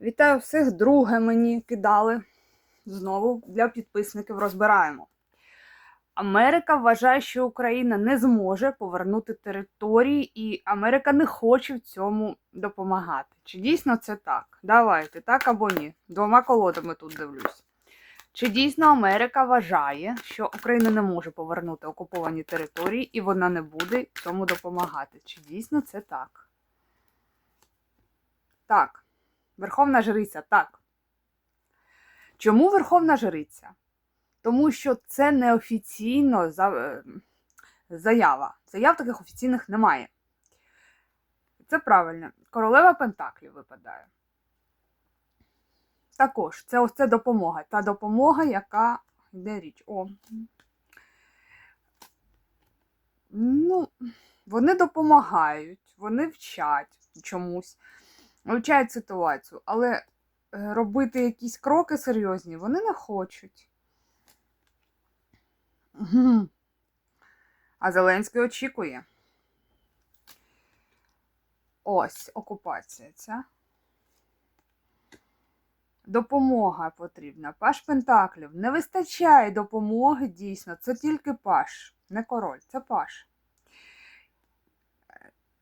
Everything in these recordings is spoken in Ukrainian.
Вітаю всіх, друге мені кидали. Знову для підписників розбираємо. Америка вважає, що Україна не зможе повернути території, і Америка не хоче в цьому допомагати. Чи дійсно це так? Давайте, так або ні. Двома колодами тут дивлюсь. Чи дійсно Америка вважає, що Україна не може повернути окуповані території і вона не буде цьому допомагати? Чи дійсно це так? Так. Верховна Жриця, так. Чому Верховна Жриця? Тому що це неофіційно е, заява. Заяв таких офіційних немає. Це правильно. Королева Пентаклів випадає. Також це ось це допомога. Та допомога, яка йде річ. О. Ну, вони допомагають, вони вчать чомусь вивчають ситуацію, але е, робити якісь кроки серйозні вони не хочуть. А Зеленський очікує. Ось окупація ця. Допомога потрібна. Паш Пентаклів. Не вистачає допомоги дійсно. Це тільки паш, не король, це паш.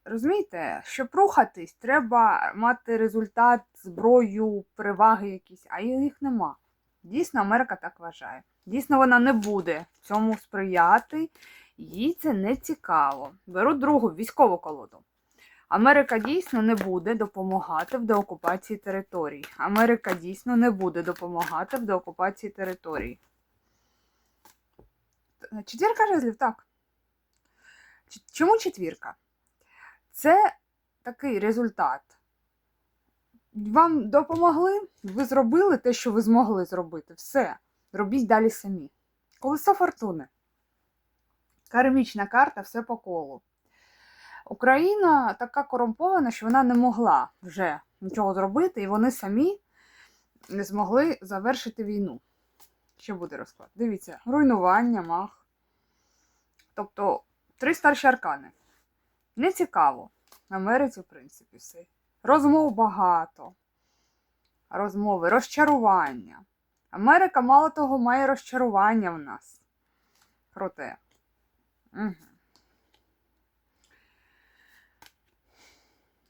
Розумієте, щоб рухатись, треба мати результат, зброю, переваги якісь, а їх нема. Дійсно, Америка так вважає. Дійсно, вона не буде цьому сприяти, їй це не цікаво. Беру другу військову колоду. Америка дійсно не буде допомагати в деокупації територій. Америка дійсно не буде допомагати в деокупації територій. Четвірка жезлів, так. Чому четвірка? Це такий результат. Вам допомогли, ви зробили те, що ви змогли зробити. Все. Робіть далі самі. Колесо фортуни. Кармічна карта, все по колу. Україна така корумпована, що вона не могла вже нічого зробити, і вони самі не змогли завершити війну. Що буде розклад? Дивіться, руйнування, мах. Тобто, три старші аркани. Не цікаво. Америці, в принципі, все. Розмов багато. Розмови, розчарування. Америка, мало того, має розчарування в нас. Круте. Угу.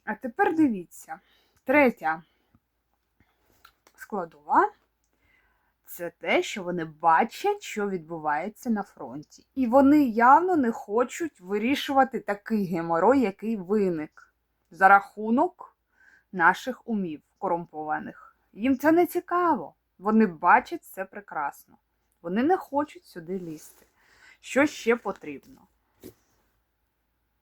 А тепер дивіться. Третя складова це те, що вони бачать, що відбувається на фронті. І вони явно не хочуть вирішувати такий геморой, який виник за рахунок наших умів корумпованих. Їм це не цікаво. Вони бачать це прекрасно. Вони не хочуть сюди лізти. Що ще потрібно?